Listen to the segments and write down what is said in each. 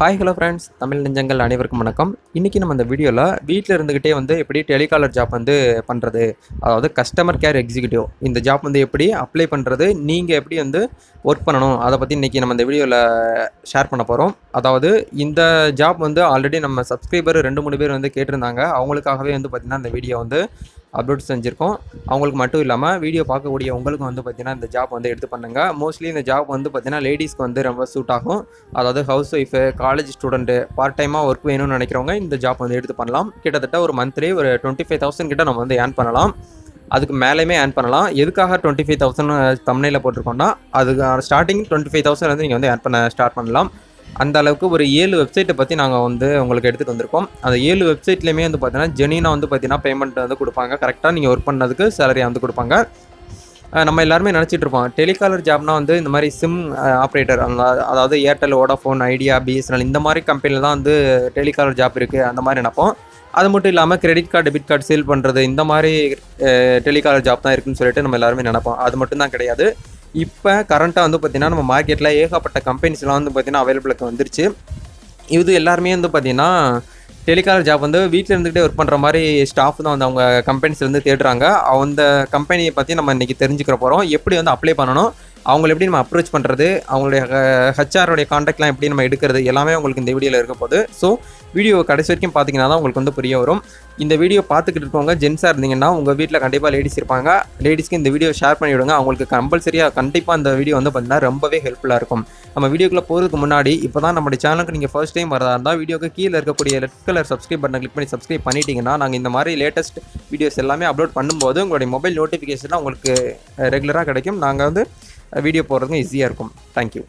Hi hello friends Tamil நெஞ்சங்கள் அனைவருக்கும் வணக்கம். இன்றைக்கி நம்ம இந்த வீடியோவில் வீட்டில் இருந்துக்கிட்டே வந்து எப்படி டெலிகாலர் ஜாப் வந்து பண்ணுறது அதாவது கஸ்டமர் கேர் எக்ஸிக்யூட்டிவ் இந்த ஜாப் வந்து எப்படி அப்ளை பண்ணுறது நீங்கள் எப்படி வந்து ஒர்க் பண்ணணும் அதை பற்றி இன்றைக்கி நம்ம இந்த வீடியோவில் ஷேர் பண்ண போகிறோம் அதாவது இந்த ஜாப் வந்து ஆல்ரெடி நம்ம சப்ஸ்கிரைபர் ரெண்டு மூணு பேர் வந்து கேட்டிருந்தாங்க. அவங்களுக்காகவே வந்து பார்த்திங்கன்னா இந்த வீடியோ வந்து அப்லோட் செஞ்சுருக்கோம். அவங்களுக்கு மட்டும் இல்லாமல் வீடியோ பார்க்கக்கூடிய உங்களுக்கும் வந்து பார்த்திங்கன்னா இந்த ஜாப் வந்து எடுத்து பண்ணுங்கள் மோஸ்ட்லி இந்த ஜாப் வந்து பார்த்திங்கன்னா லேடிஸ்க்கு வந்து ரொம்ப சூட் ஆகும். அதாவது house wife college student part டைமாக ஒர்க் வேணும்னு நினைக்கிறவங்க இந்த ஜாப் வந்து எடுத்து பண்ணலாம். கிட்டத்தட்ட ஒரு மந்த்லி ஒரு டுவெண்ட்டி ஃபைவ் தௌசண்ட் கிட்ட நம்ம வந்து ஏர்ன் பண்ணலாம். அதுக்கு மேலேயுமே ஏர்ன் பண்ணலாம். எதுக்காக டுவெண்ட்டி ஃபைவ் தௌசண்ட் தமிழில் போட்டிருக்கோம்னா அதுக்கு ஸ்டார்டிங் டுவெண்ட்டி ஃபைவ் தௌசண்ட் வந்து நீங்கள் வந்து ஏர்ன் பண்ண ஸ்டார்ட் பண்ணலாம். அந்த அளவுக்கு ஒரு ஏழு வெப்சைட்டை பற்றி நாங்கள் வந்து உங்களுக்கு எடுத்துகிட்டு வந்திருக்கோம். அந்த ஏழு வெப்சைட்லேயுமே வந்து பார்த்தீங்கன்னா ஜெனினா வந்து பார்த்தீங்கன்னா பேமெண்ட் வந்து கொடுப்பாங்க. கரெக்டாக நீங்கள் ஒர்க் பண்ணதுக்கு சேலரி வந்து கொடுப்பாங்க. நம்ம எல்லாருமே நினச்சிட்டு இருப்போம். டெலிகாலர் ஜாப்னா வந்து இந்த மாதிரி சிம் ஆப்ரேட்டர் அதாவது ஏர்டெல் ஓடாஃபோன் ஐடியா பிஎஸ்என்எல் இந்த மாதிரி கம்பெனியில் தான் வந்து டெலிகாலர் ஜாப் இருக்குது அந்த மாதிரி நினைப்போம். அது மட்டும் இல்லாமல் credit card debit card sale பண்ணுறது இந்த மாதிரி டெலிகாலர் ஜாப் தான் இருக்குன்னு சொல்லிட்டு நம்ம எல்லாருமே நினைப்போம். அது மட்டும் தான் கிடையாது. இப்போ கரண்ட்டாக வந்து பார்த்திங்கன்னா நம்ம மார்க்கெட்டில் ஏகப்பட்ட கம்பெனிஸ்லாம் வந்து பார்த்திங்கன்னா அவைலபிளுக்கு வந்துருச்சு. இது எல்லாருமே வந்து பார்த்திங்கன்னா டெலிகாலர் ஜாப் வந்து வீட்டில் இருந்துகிட்டே ஒர்க் பண்ணுற மாதிரி ஸ்டாஃப் தான் வந்து அவங்க கம்பெனிஸ்லேருந்து தேடுறாங்க. அந்த கம்பெனியை பற்றி நம்ம இன்றைக்கி தெரிஞ்சுக்கிற போகிறோம் எப்படி வந்து அப்ளை பண்ணணும்? அவங்கள எப்படி நம்ம அப்ரோச் பண்ணுறது அவங்களுடைய ஹச்ஆருடைய காண்டாக்ட்லாம் எப்படி நம்ம எடுக்கிறது எல்லாமே உங்களுக்கு இந்த வீடியோவில் இருக்க போது ஸோ வீடியோ கடைசி வரைக்கும் பார்த்தீங்கன்னா தான் உங்களுக்கு வந்து புரிய வரும். இந்த வீடியோ பார்த்துக்கிட்டு இருக்கவங்க ஜென்ஸாக இருந்தீங்கன்னா உங்கள் வீட்டில் கண்டிப்பாக லேடிஸ் இருப்பாங்க. லேடிஸ்க்கு இந்த வீடியோ ஷேர் பண்ணி விடுங்க. அவங்களுக்கு கம்பல்சரியாக கண்டிப்பாக அந்த வீடியோ வந்து பார்த்தீங்கன்னா ரொம்பவே ஹெல்ப்ஃபுல்லாக இருக்கும். நம்ம வீடியோக்குள்ளே போகிறதுக்கு முன்னாடி இப்போ தான் நம்மளுடைய சேனலுக்கு நீங்கள் ஃபர்ஸ்ட் டைம் வரதா இருந்தால் வீடியோக்கு கீழே இருக்கக்கூடிய ரெட் கலர் சப்ஸ்கிரைப் பட்டனை கிளிக் பண்ணி சப்ஸ்கிரைப் பண்ணிட்டீங்கன்னா நாங்கள் இந்த மாதிரி லேட்டஸ்ட் வீடியோஸ் எல்லாமே அப்லோட் பண்ணும்போது உங்களுடைய மொபைல் நோட்டிஃபிகேஷன் உங்களுக்கு ரெகுலராக கிடைக்கும். நாங்கள் வந்து வீடியோ போடுறதுக்கும் ஈஸியாக இருக்கும். தேங்க்யூ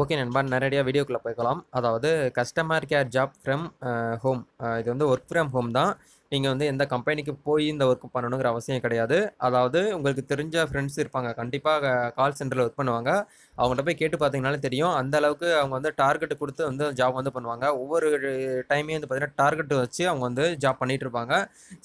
ஓகே நண்பா நேரடியாக வீடியோக்குள்ளே போய்க்கலாம். அதாவது customer care job from home இது வந்து ஒர்க் ஃப்ரம் ஹோம் தான். நீங்கள் வந்து எந்த கம்பெனிக்கு போய் இந்த ஒர்க் பண்ணணுங்கிற அவசியம் கிடையாது. அதாவது உங்களுக்கு தெரிஞ்ச ஃப்ரெண்ட்ஸ் இருப்பாங்க. கண்டிப்பாக கால் சென்டரில் ஒர்க் பண்ணுவாங்க. அவங்கள்ட்ட போய் கேட்டு பார்த்தீங்கனாலே தெரியும். அந்த அளவுக்கு அவங்க வந்து டார்கெட் கொடுத்து வந்து ஜாப் வந்து பண்ணுவாங்க. ஒவ்வொரு டைமே வந்து பார்த்தீங்கன்னா டார்கெட் வச்சு அவங்க வந்து ஜாப் பண்ணிகிட்டு இருப்பாங்க.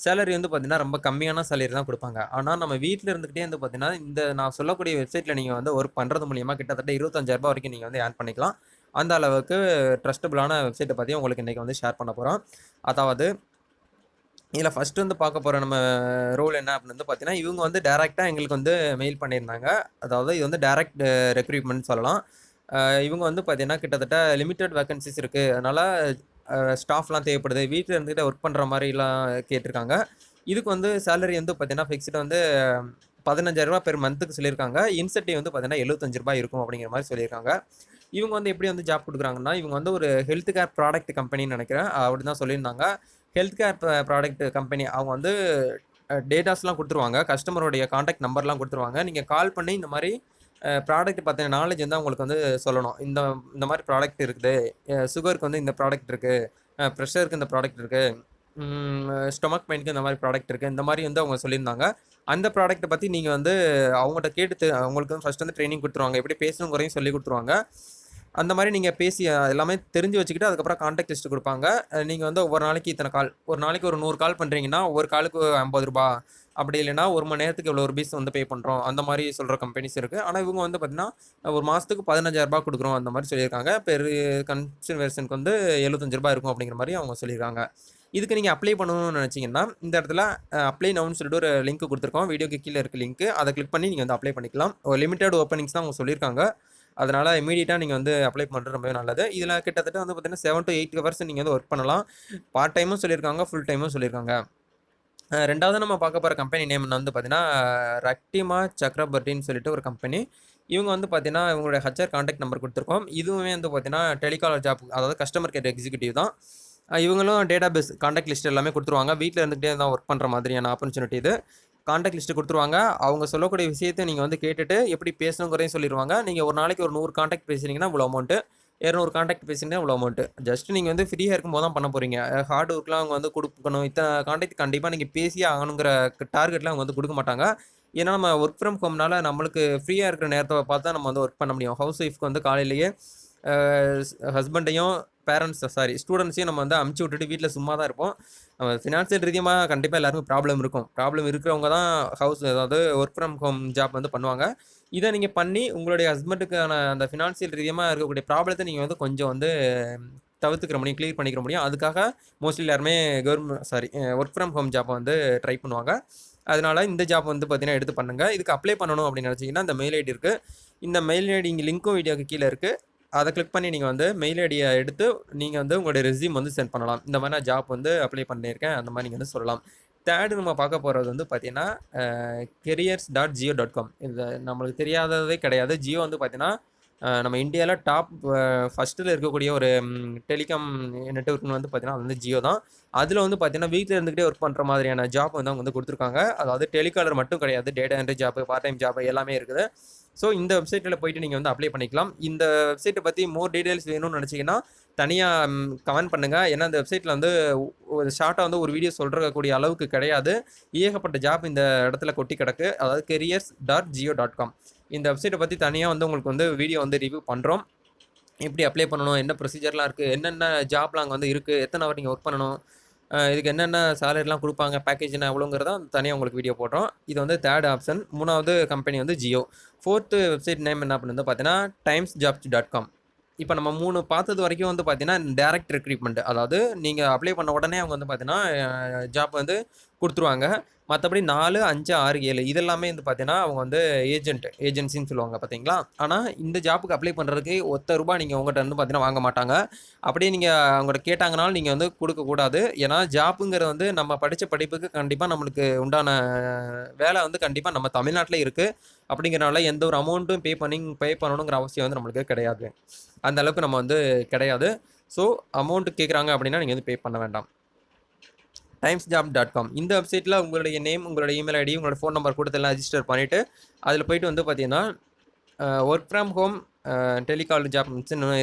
சேலரி வந்து பார்த்தீங்கன்னா ரொம்ப கம்மியான சேலரி தான் கொடுப்பாங்க. ஆனால் நம்ம வீட்டில் இருந்துக்கிட்டே வந்து பார்த்திங்கன்னா இந்த நான் சொல்லக்கூடிய வெப்சைட்டில் நீங்கள் வந்து ஒர்க் பண்ணுறது மூலியமாக கிட்டத்தட்ட இருபத்தஞ்சாயிரரூபா வரைக்கும் நீங்கள் வந்து ஏர்ன் பண்ணிக்கலாம். அந்த அளவுக்கு ட்ரஸ்டபுளான வெப்சைட்டை பற்றி உங்களுக்கு இன்றைக்கி வந்து ஷேர் பண்ண போகிறோம் அதாவது இதில் ஃபஸ்ட்டு வந்து பார்க்க போகிற நம்ம ரோல் என்ன அப்படின்னு வந்து பார்த்தீங்கன்னா இவங்க வந்து டேரெக்டாக எங்களுக்கு வந்து மெயில் பண்ணியிருந்தாங்க. அதாவது இது வந்து டேரக்ட் ரெக்ரூட்மெண்ட் சொல்லலாம். இவங்க வந்து பார்த்தீங்கன்னா கிட்டத்தட்ட லிமிட்டட் வேகன்சிஸ் இருக்குது அதனால் ஸ்டாஃப்லாம் தேவைப்படுது. வீட்டில் இருந்துக்கிட்ட ஒர்க் பண்ணுற மாதிரிலாம் கேட்டிருக்காங்க. இதுக்கு வந்து சேலரி வந்து பார்த்தீங்கன்னா ஃபிக்ஸ்டு வந்து பதினஞ்சாயிரரூபா பெர் மந்த்துக்கு சொல்லியிருக்காங்க. இன்சென்டிவ் வந்து பார்த்தீங்கன்னா எழுபத்தஞ்சு ரூபாய் இருக்கும் அப்படிங்கிற மாதிரி சொல்லியிருக்காங்க. இவங்க வந்து எப்படி வந்து ஜாப் கொடுக்குறாங்கன்னா இவங்க வந்து ஒரு ஹெல்த் கேர் ப்ராடக்ட் கம்பெனின்னு நினைக்கிறேன். அப்படி தான் சொல்லியிருந்தாங்க. ஹெல்த் கேர் ப்ராடக்ட் கம்பெனி அவங்க வந்து டேட்டாஸ்லாம் கொடுத்துருவாங்க. கஸ்டமருடைய காண்டாக்ட் நம்பர்லாம் கொடுத்துருவாங்க. நீங்கள் கால் பண்ணி இந்த மாதிரி ப்ராடக்ட் பற்றின நாலேஜ் வந்து அவங்களுக்கு வந்து சொல்லணும். இந்த இந்த மாதிரி ப்ராடக்ட் இருக்குது. சுகருக்கு வந்து இந்த ப்ராடக்ட் இருக்குது ப்ரெஷருக்கு இந்த ப்ராடக்ட் இருக்குது ஸ்டொமக் பெயினுக்கு இந்த மாதிரி ப்ராடக்ட் இருக்குது இந்த மாதிரி வந்து அவங்க சொல்லியிருந்தாங்க. அந்த ப்ராடக்ட்டை பற்றி நீங்கள் வந்து அவங்கள்ட்ட கேட்டு அவங்களுக்கு வந்து ஃபஸ்ட் வந்து ட்ரைனிங் கொடுத்துருவாங்க. எப்படி பேசணுங்கிறதையும் சொல்லி கொடுத்துருவாங்க. அந்த மாதிரி நீங்கள் பேசி எல்லாமே தெரிஞ்சு வச்சுக்கிட்டு அதுக்கப்புறம் கான்டாக்ட் லிஸ்ட் கொடுப்பாங்க. நீங்கள் வந்து ஒவ்வொரு நாளைக்கு இத்தனை கால் ஒரு நாளைக்கு ஒரு நூறு கால் பண்ணுறீங்கன்னா ஒரு காலுக்கு ஐம்பது ரூபா. அப்படி இல்லைன்னா ஒரு மணி நேரத்துக்கு இவ்வளோ ருபீஸ் வந்து பே பண்ணுறோம் அந்த மாதிரி சொல்கிற கம்பெனிஸ் இருக்குது ஆனால் இவங்க வந்து பார்த்தீங்கன்னா ஒரு மாதத்துக்கு பதினஞ்சாயிரரூபா கொடுக்குறோம் அந்த மாதிரி சொல்லியிருக்காங்க. பெரு கன்சிடரேஷனுக்கு வந்து எழுபத்தஞ்சு ரூபா இருக்கும் அப்படிங்கிற மாதிரி அவங்க சொல்லியிருக்காங்க. இதுக்கு நீங்கள் அப்ளை பண்ணணும்னு நினச்சிங்கன்னா இந்த இடத்துல அப்ளை நவுன்னு சொல்லிட்டு ஒரு லிங்க் கொடுத்துருக்கோம். வீடியோக்கு கீழே இருக்க லிங்க் அதை கிளிக் பண்ணி நீங்கள் வந்து அப்ளை பண்ணிக்கலாம். ஒரு லிமிட்டட் ஓப்பனிங்ஸ் தான் அவங்க சொல்லியிருக்காங்க. அதனால் இமீடியட்டாக நீங்கள் வந்து அப்ளை பண்ணுறது ரொம்பவே நல்லது. இதில் கிட்டத்தட்ட வந்து பார்த்தீங்கன்னா செவன் டு எயிட் ஹவர்ஸ் நீங்கள் வந்து ஒர்க் பண்ணலாம். பார்ட் டைமும் சொல்லியிருக்காங்க ஃபுல் டைமும் சொல்லியிருக்காங்க. ரெண்டாவது நம்ம பார்க்க போகிற கம்பெனி நேம் வந்து பார்த்தீங்கன்னா ரக்டிமா சக்ரபர்டின்னு சொல்லிட்டு ஒரு கம்பெனி இவங்க வந்து பார்த்தீங்கன்னா இவங்களுடைய ஹச்ஆர் காண்டாக்ட் நம்பர் கொடுத்துருக்கோம். இதுவுமே வந்து பார்த்தீங்கன்னா டெலிகாலர் ஜாப் அதாவது கஸ்டமர் கேர் எக்ஸிக்யூட்டிவ் தான். இவங்களும் டேட்டா பேஸ் காண்டாக்ட் லிஸ்ட் எல்லாமே கொடுத்துருவாங்க. வீட்டில் இருந்துகிட்டே தான் ஒர்க் பண்ணுற மாதிரியான ஆப்பர்ச்சுனிட்டி இது. காண்டாக்ட் லிஸ்ட்டு கொடுத்துருவாங்க. அவங்க சொல்லக்கூடிய விஷயத்தை நீங்கள் வந்து கேட்டுட்டு எப்படி பேசணுங்கிறதையும் சொல்லிடுவாங்க நீங்கள் ஒரு நாளைக்கு ஒரு நூறு காண்டாக்ட் பேசுனீங்கன்னா இவ்வளோ அமௌண்ட்டு இரநூறு காண்டாக்ட் பேசினீங்கன்னா இவ்வளோ அமௌண்ட்டு ஜஸ்ட் நீங்கள் வந்து ஃப்ரீயாக இருக்கும்போது தான் பண்ண போகிறீங்க ஹார்ட் ஒர்க்லாம் அவங்க வந்து கொடுக்கணும். இத்தனை காண்டாக்ட் கண்டிப்பாக நீங்கள் பேசியே ஆகணுங்கிற டார்கெட்லாம் அவங்க வந்து கொடுக்க மாட்டாங்க. ஏன்னா நம்ம ஒர்க் ஃப்ரம் ஹோம்னால நம்மளுக்கு ஃப்ரீயாக இருக்கிற நேரத்தை பார்த்து தான் நம்ம வந்து ஒர்க் பண்ண முடியும். ஹவுஸ் ஒய்ஃப்க்கு வந்து காலையிலேயே ஹஸ்பண்டையும் பேரண்ட்ஸ் சாரி ஸ்டூடெண்ட்ஸையும் நம்ம வந்து அமுச்சு விட்டுட்டு வீட்டில் சும்மா தான் இருப்போம். நம்ம ஃபினான்ஷியல் ரீதியமாக கண்டிப்பாக எல்லாருக்கும் ப்ராப்ளம் இருக்கும். ப்ராப்ளம் இருக்கிறவங்க தான் ஹவுஸ் அதாவது ஒர்க் ஃப்ரம் ஹோம் ஜாப் வந்து பண்ணுவாங்க. இதை நீங்கள் பண்ணி உங்களுடைய ஹஸ்பண்டுக்கான அந்த ஃபினான்ஷியல் ரீதியமாக இருக்கக்கூடிய ப்ராப்ளத்தை நீங்கள் வந்து கொஞ்சம் வந்து தவிர்த்துக்கிற முடியும் கிளியர் பண்ணிக்கிற முடியும். அதுக்காக மோஸ்ட்லி எல்லாருமே government sorry work from home ஜாப்பை வந்து ட்ரை பண்ணுவாங்க. அதனால் இந்த ஜாப் வந்து பார்த்தீங்கன்னா எடுத்து பண்ணுங்கள் இதுக்கு அப்ளை பண்ணணும் அப்படின்னு நினச்சிங்கன்னா இந்த மெயில் ஐடி இருக்குது இந்த மெயில் ஐடி இங்கே லிங்க்கும் வீடியோக்கு கீழே இருக்குது அதை கிளிக் பண்ணி நீங்கள் வந்து மெயில் ஐடியை எடுத்து நீங்கள் வந்து உங்களுடைய ரெஸ்யூம் வந்து சென்ட் பண்ணலாம். இந்த மாதிரி நான் ஜாப் வந்து அப்ளை பண்ணியிருக்கேன். அந்த மாதிரி நீங்கள் வந்து சொல்லலாம். தேர்டு நம்ம பார்க்க போகிறது வந்து பார்த்தீங்கன்னா careers dot Jio dot com இது நம்மளுக்கு தெரியாததே கிடையாது. ஜியோ வந்து பார்த்தீங்கன்னா நம்ம இந்தியாவில் டாப் ஃபஸ்ட்டில் இருக்கக்கூடிய ஒரு டெலிகாம் நெட்ஒர்க்னு வந்து பார்த்தீங்கன்னா அது வந்து ஜியோ தான். அதில் வந்து பார்த்தீங்கன்னா வீட்டில் இருந்துக்கிட்டே ஒர்க் பண்ணுற மாதிரியான ஜாப் வந்து அவங்க வந்து கொடுத்துருக்காங்க. அதாவது டெலிகாலர் மட்டும் கிடையாது data entry job part time job எல்லாமே இருக்குது. ஸோ இந்த வெப்சைட்டில் போயிட்டு நீங்கள் வந்து அப்ளை பண்ணிக்கலாம். இந்த வெப்சைட்டை பற்றி மோர் டீடைல்ஸ் வேணும்னு நினச்சிங்கன்னா தனியாக கமெண்ட் பண்ணுங்கள் ஏன்னா இந்த வெப்சைட்டில் வந்து ஒரு ஷார்ட்டாக வந்து ஒரு வீடியோ சொல்கிறக்கூடிய அளவுக்கு கிடையாது. ஏகப்பட்ட ஜாப் இந்த இடத்துல கொட்டி கிடக்கு. அதாவது careers dot Jio dot com இந்த வெப்சைட்டை பற்றி தனியாக வந்து உங்களுக்கு வந்து வீடியோ வந்து ரிவ்யூ பண்ணுறோம் எப்படி அப்ளை பண்ணணும்? என்ன ப்ரொசீஜர்லாம் இருக்குது என்னென்ன ஜாப்லாம் அங்கே வந்து இருக்குது எத்தனை அவர் நீங்கள் ஒர்க் பண்ணணும்? இதுக்கு என்னென்ன சேலரிலாம் கொடுப்பாங்க? பேக்கேஜ் என்ன எவ்வளோங்கிறத தனியாக உங்களுக்கு வீடியோ போடுறோம். இது வந்து தேர்ட் ஆப்ஷன் மூணாவது கம்பெனி வந்து ஜியோ ஃபோர்த்து வெப்சைட் நேம் என்ன பண்ணுறது பார்த்தீங்கன்னா டைம்ஸ் ஜாப்ஸ் டாட் காம் இப்போ நம்ம மூணு பார்த்தது வரைக்கும் வந்து பார்த்தீங்கன்னா டேரக்ட் ரெக்ரூட்மெண்ட் அதாவது நீங்கள் அப்ளை பண்ண உடனே அவங்க வந்து பார்த்தீங்கன்னா ஜாப் வந்து கொடுத்துருவாங்க. மற்றபடி நாலு அஞ்சு ஆறு ஏழு இதெல்லாமே வந்து பார்த்தீங்கன்னா அவங்க வந்து ஏஜென்ட் ஏஜென்சின்னு சொல்லுவாங்க பார்த்தீங்களா ஆனால் இந்த ஜாப்புக்கு அப்ளை பண்ணுறதுக்கு ஒத்த ரூபாய் நீங்கள் உங்கள்கிட்ட வந்து பார்த்தீங்கன்னா வாங்க மாட்டாங்க. அப்படியே நீங்கள் அவங்கள்ட்ட கேட்டாங்கனாலும் நீங்கள் வந்து கொடுக்கக்கூடாது ஏன்னா ஜாப்புங்கிறது வந்து நம்ம படித்த படிப்புக்கு கண்டிப்பாக நம்மளுக்கு உண்டான வேலை வந்து கண்டிப்பாக நம்ம தமிழ்நாட்டில் இருக்குது அப்படிங்கிறனால எந்த ஒரு அமௌண்ட்டும் பே பண்ணி பே பண்ணணுங்கிற அவசியம் வந்து நம்மளுக்கு கிடையாது. அந்த அளவுக்கு நம்ம வந்து கிடையாது. ஸோ அமௌண்ட் கேட்குறாங்க அப்படின்னா நீங்கள் வந்து பே பண்ண வேண்டாம். டைம்ஸ் ஜாப் டாட் காம் இந்த வெப்சைட்டில் உங்களுடைய நேம் உங்களோட இமெயில் ஐடி உங்களோட ஃபோன் நம்பர் கொடுத்து எல்லாம் ரெஜிஸ்டர் பண்ணிவிட்டு அதில் போயிட்டு வந்து பார்த்தீங்கன்னா work from home telecall job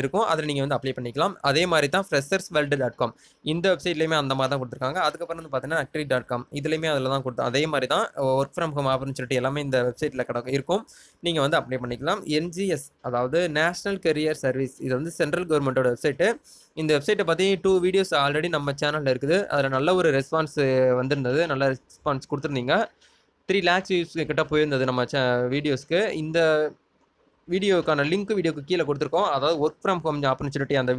இருக்கும். அதில் நீங்கள் வந்து அப்ளை பண்ணிக்கலாம். அதே மாதிரி தான் ஃப்ரெஷர்ஸ் வேர்ல்டு டாட் காம் இந்த வெப்சைட்லேயுமே அந்த மாதிரி தான் கொடுத்துருக்காங்க. அதுக்கப்புறம் வந்து பார்த்தீங்கன்னா அக்ரி டாட் காம் இதுலேயுமே அதில் தான் கொடுத்தோம் அதே மாதிரி தான் ஒர்க் ஃப்ரம் ஹோம் ஆப்பர்ச்சுனிட்டி எல்லாமே இந்த வெப்சைட்டில் கிடக்கும் இருக்கும். நீங்கள் வந்து அப்ளை பண்ணிக்கலாம். என்ஜிஎஸ் அதாவது நேஷனல் கெரியர் சர்வீஸ் இது வந்து சென்ட்ரல் கவர்மெண்ட்டோட வெப்சைட்டு இந்த வெப்சைட்டை பற்றி டூ வீடியோஸ் ஆல்ரெடி நம்ம சேனலில் இருக்குது. அதில் நல்ல ஒரு ரெஸ்பான்ஸ் வந்திருந்தது. நல்ல ரெஸ்பான்ஸ் கொடுத்துருந்தீங்க. த்ரீ லேக்ஸ் வியூஸ் கிட்ட போயிருந்தது நம்ம சே வீடியோஸ்க்கு இந்த வீடியோக்கான லிங்க் வீடியோக்கு கீழே கொடுத்துருக்கோம். அதாவது ஒர்க் ஃப்ரம் ஹோம் ஆப்பர்ச்சுனிட்டி அந்த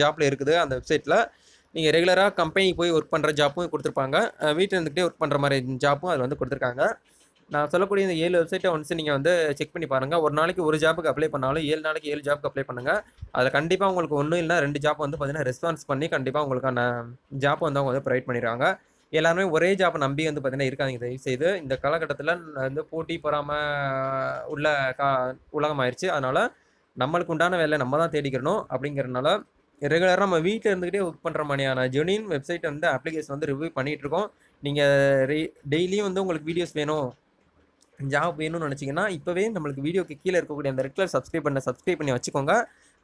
ஜாப்பில் இருக்குது. அந்த வெப்சைட்டில் நீங்கள் ரெகுலராக கம்பெனிக்கு போய் ஒர்க் பண்ணுற ஜாப்பும் கொடுத்துருப்பாங்க. வீட்டில் இருந்துகிட்டே ஒர்க் பண்ணுற மாதிரி ஜாப்பும் அதில் வந்து கொடுத்துருக்காங்க. நான் சொல்லக்கூடிய இந்த ஏழு வெப்சைட்டை ஒன்ஸ் நீங்கள் வந்து செக் பண்ணி பாருங்கள் ஒரு நாளைக்கு ஒரு ஜாப்புக்கு அப்ளை பண்ணாலும் ஏழு நாளைக்கு ஏழு ஜாப்புக்கு அப்ளை பண்ணுங்கள் அதில் கண்டிப்பாக உங்களுக்கு ஒன்றும் இல்லைனா ரெண்டு ஜாப் வந்து பார்த்தீங்கன்னா ரெஸ்பான்ஸ் பண்ணி கண்டிப்பாக உங்களுக்கான ஜாப் வந்து அவங்க வந்து ப்ரொவைட் பண்ணிடுறாங்க எல்லாருமே ஒரே ஜாப்பை நம்பி வந்து பார்த்தீங்கன்னா இருக்காங்க. தயவு செய்து இந்த காலகட்டத்தில் வந்து போட்டி பொறாமல் உள்ள கா உலகம் ஆயிடுச்சு அதனால் நம்மளுக்கு உண்டான வேலை நம்ம தான் தேடிக்கிறணும் அப்படிங்கிறனால ரெகுலராக நம்ம வீட்டில் இருந்துக்கிட்டே ஒர்க் பண்ணுற மாதிரியான ஜெனின் வெப்சைட் வந்து அப்ளிகேஷன் வந்து ரிவ்யூ பண்ணிகிட்டு இருக்கோம். நீங்கள் டெய்லியும் வந்து உங்களுக்கு வீடியோஸ் வேணும் ஜாப் வேணும்னு நினச்சிங்கன்னா இப்போவே நம்மளுக்கு வீடியோக்கு கீழே இருக்கக்கூடிய அந்த ரெகுலர் சப்ஸ்கிரைப் பண்ண சப்ஸ்கிரைப் பண்ணி வச்சுக்கோங்க.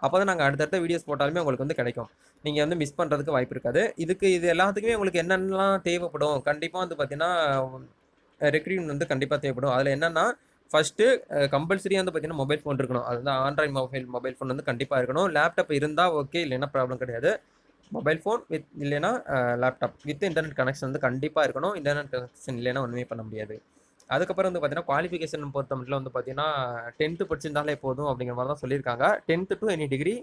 அப்போ தான் நாங்கள் அடுத்தடுத்த வீடியோஸ் போட்டாலுமே உங்களுக்கு வந்து கிடைக்கும். நீங்கள் வந்து மிஸ் பண்ணுறதுக்கு வாய்ப்பு இருக்காது. இதுக்கு இது எல்லாத்துக்குமே உங்களுக்கு என்னென்னலாம் தேவைப்படும்? கண்டிப்பாக வந்து பார்த்தீங்கன்னா ரெக்ரூட்மெண்ட் வந்து கண்டிப்பாக தேவைப்படும். அதில் என்னென்னா ஃபஸ்ட்டு கம்பல்சரியாக வந்து பார்த்தீங்கன்னா மொபைல் ஃபோன் இருக்கணும். அது வந்து ஆண்ட்ராய்ட் மொபைல் மொபைல் ஃபோன் வந்து கண்டிப்பாக இருக்கணும். லேப்டாப் இருந்தால் ஓகே இல்லைன்னா ப்ராப்ளம் கிடையாது. மொபைல் ஃபோன் வித் இல்லைன்னா லேப்டாப் வித் இன்டர்நெட் கனெக்ஷன் வந்து கண்டிப்பாக இருக்கணும். இன்டர்நெட் கனெக்ஷன் இல்லைன்னா ஒன்றுமே பண்ண முடியாது. அதுக்கப்புறம் வந்து பார்த்தீங்கன்னா குவாலிஃபிகேஷன் பொறுத்த மட்டும் வந்து பார்த்தீங்கன்னா டென்த்து படிச்சிருந்தாலே போதும் அப்படிங்கிற மாதிரி தான் சொல்லியிருக்காங்க tenth to any degree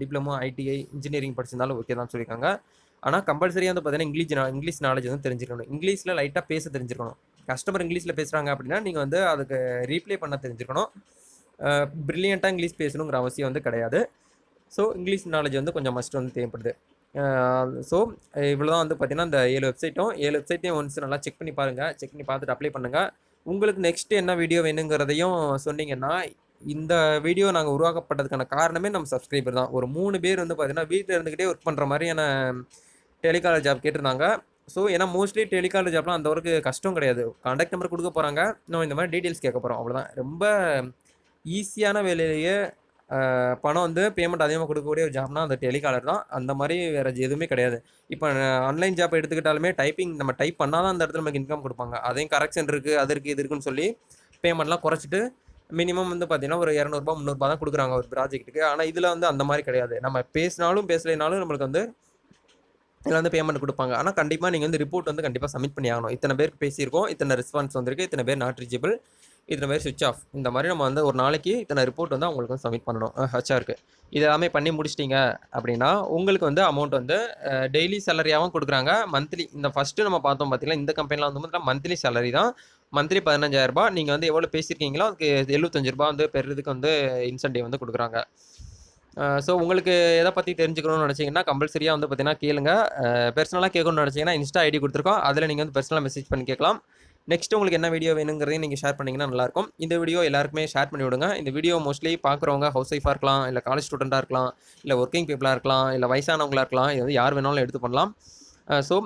diploma ITI engineering படிச்சிருந்தாலும் ஓகே தான் சொல்லியிருக்காங்க. ஆனால் கம்பல்சரியாக வந்து பார்த்தீங்கன்னா இங்கிலீஷ் இங்கிலீஷ் நாலேஜ் வந்து தெரிஞ்சிருக்கணும். இங்கிலீஷில் லைட்டாக பேச தெரிஞ்சிருக்கணும். கஸ்டமர் இங்கிலீஷில் பேசுகிறாங்க அப்படின்னா நீங்கள் வந்து அதுக்கு ரீப்ளே பண்ண தெரிஞ்சிருக்கணும். ப்ரில்லியண்ட்டாக இங்கிலீஷ் பேசணுங்கிற அவசியம் வந்து கிடையாது. ஸோ இங்கிலீஷ் நாலேஜ் வந்து கொஞ்சம் மஸ்ட் வந்து தேவைப்படுது. ஸோ இவ்வளோ தான் வந்து பார்த்திங்கன்னா இந்த ஏழு வெப்சைட்டும் ஏழு வெப்சைட்டையும் ஒன்ஸ் நல்லா செக் பண்ணி பாருங்கள் செக் பண்ணி பார்த்துட்டு அப்ளை பண்ணுங்கள் உங்களுக்கு நெக்ஸ்ட்டு என்ன வீடியோ வேணுங்கிறதையும் சொன்னீங்கன்னா இந்த வீடியோ நாங்கள் உருவாக்கப்பட்டதுக்கான காரணமே நம்ம சப்ஸ்கிரைபர் தான். ஒரு மூணு பேர் வந்து பார்த்தீங்கன்னா வீட்டில் இருந்துக்கிட்டே ஒர்க் பண்ணுற மாதிரியான டெலிகாலர் ஜாப் கேட்டிருந்தாங்க. ஸோ ஏன்னா மோஸ்ட்லி டெலிகாலர் ஜாப்லாம் அந்த அளவுக்கு கஷ்டம் கிடையாது. கான்டாக்ட் நம்பர் கொடுக்க போகிறாங்க நம்ம இந்த மாதிரி டீட்டெயில்ஸ் கேட்க போகிறோம் அவ்வளோதான் ரொம்ப ஈஸியான வேலையிலேயே பணம் வந்து பேமெண்ட் அதிகமாக கொடுக்கக்கூடிய ஒரு ஜாப்னா அந்த டெலிகாலர் தான். அந்த மாதிரி வேறு எதுவுமே கிடையாது. இப்போ ஆன்லைன் ஜாப் எடுத்துக்கிட்டாலுமே டைப்பிங் நம்ம டைப் பண்ணால் தான் அந்த இடத்துல நமக்கு இன்கம் கொடுப்பாங்க. அதையும் கரெக்ஷன் இருக்குது அது இருக்குது இது இருக்குன்னு சொல்லி பேமெண்ட்லாம் குறைச்சிட்டு மினிமம் வந்து பார்த்தீங்கன்னா ஒரு இரநூறுபா முந்நூறுபா தான் கொடுக்குறாங்க ஒரு ப்ராஜெக்ட்டுக்கு ஆனால் இதில் வந்து அந்த மாதிரி கிடையாது. நம்ம பேசினாலும் பேசலைனாலும் நம்மளுக்கு வந்து இதில் வந்து பேமெண்ட் கொடுப்பாங்க. ஆனால் கண்டிப்பாக நீங்கள் வந்து ரிப்போர்ட் வந்து கண்டிப்பாக சப்மிட் பண்ணி ஆகணும். இத்தனை பேருக்கு பேசியிருக்கோம் இத்தனை ரெஸ்பான்ஸ் வந்திருக்கு இத்தனை பேர் நாட் ரீச்சபிள் இத்தனை பேர் சுவிச் ஆஃப் இந்த மாதிரி நம்ம வந்து ஒரு நாளைக்கு இத்தனை ரிப்போர்ட் வந்து அவங்களுக்கு வந்து சப்மிட் பண்ணணும். ஹச்ஆருக்கு இது எல்லாமே பண்ணி முடிச்சிட்டிங்க அப்படின்னா உங்களுக்கு வந்து அமௌண்ட் வந்து டெய்லி சேலரியாகவும் கொடுக்குறாங்க. மந்த்லி இந்த ஃபஸ்ட்டு நம்ம பார்த்தோம் பார்த்தீங்கன்னா இந்த கம்பெனிலாம் வந்து பார்த்தீங்கன்னா மந்த்லி சேலரி தான். மந்த்லி பதினஞ்சாயிரரூபா நீங்கள் வந்து எவ்வளோ பேசியிருக்கீங்களோ அதுக்கு எழுபத்தஞ்சு ரூபா வந்து பெறதுக்கு வந்து இன்சென்டிவ் வந்து கொடுக்குறாங்க. ஸோ உங்களுக்கு எதை பற்றி தெரிஞ்சுக்கணும்னு நினச்சிங்கன்னா கம்பல்சரியாக வந்து பார்த்தீங்கன்னா கேளுங்க. பர்சனலாக கேட்கணும்னு நினச்சிங்கன்னா இன்ஸ்டா ஐடி கொடுத்துருக்கோம். அதில் நீங்கள் வந்து பர்சனலாக மெசேஜ் பண்ணி கேட்கலாம். நெக்ஸ்ட் உங்களுக்கு என்ன வீடியோ வேணுங்கிறதையும் நீங்கள் ஷேர் பண்ணிங்கன்னா நல்லாயிருக்கும். இந்த வீடியோ எல்லாருக்குமே ஷேர் பண்ணி விடுங்க. இந்த வீடியோ மோஸ்ட்லி பார்க்குறவங்க ஹவுஸ் ஒய்ஃபாக இருக்கலாம் இல்லை காலேஜ் ஸ்டூடெண்ட்டாக இருக்கலாம் இல்லை ஒர்க்கிங் பீப்புளாக இருக்கலாம் இல்லை வயசானவங்களாக இருக்கலாம் இது வந்து யார் வேணாலும் எடுத்து பண்ணலாம். ஸோ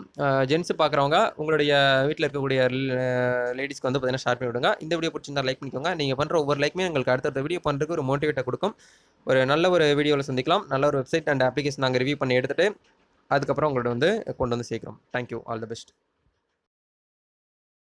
ஜென்ஸ் பார்க்குறவங்க உங்களுடைய வீட்டில் இருக்கக்கூடிய லேடிஸ்க்கு வந்து பார்த்தீங்கன்னா ஷேர் பண்ணி விடுங்க. இந்த வீடியோ பிடிச்சிருந்தா லைக் பண்ணிக்கோங்க. நீங்கள் பண்ணுற ஒவ்வொரு லைக்குமே எங்களுக்கு அடுத்தடுத்த வீடியோ பண்ணுறதுக்கு ஒரு மோட்டிவேட்டாக கொடுக்கும். ஒரு நல்ல ஒரு வீடியோவில் சந்திக்கலாம். நல்ல ஒரு வெப்சைட் அண்ட் அப்ளிகேஷன் நாங்கள் ரிவ்யூ பண்ணி எடுத்துகிட்டு அதுக்கப்புறம் உங்களோட வந்து கொண்டு வந்து சேர்க்குறோம். Thank you all the best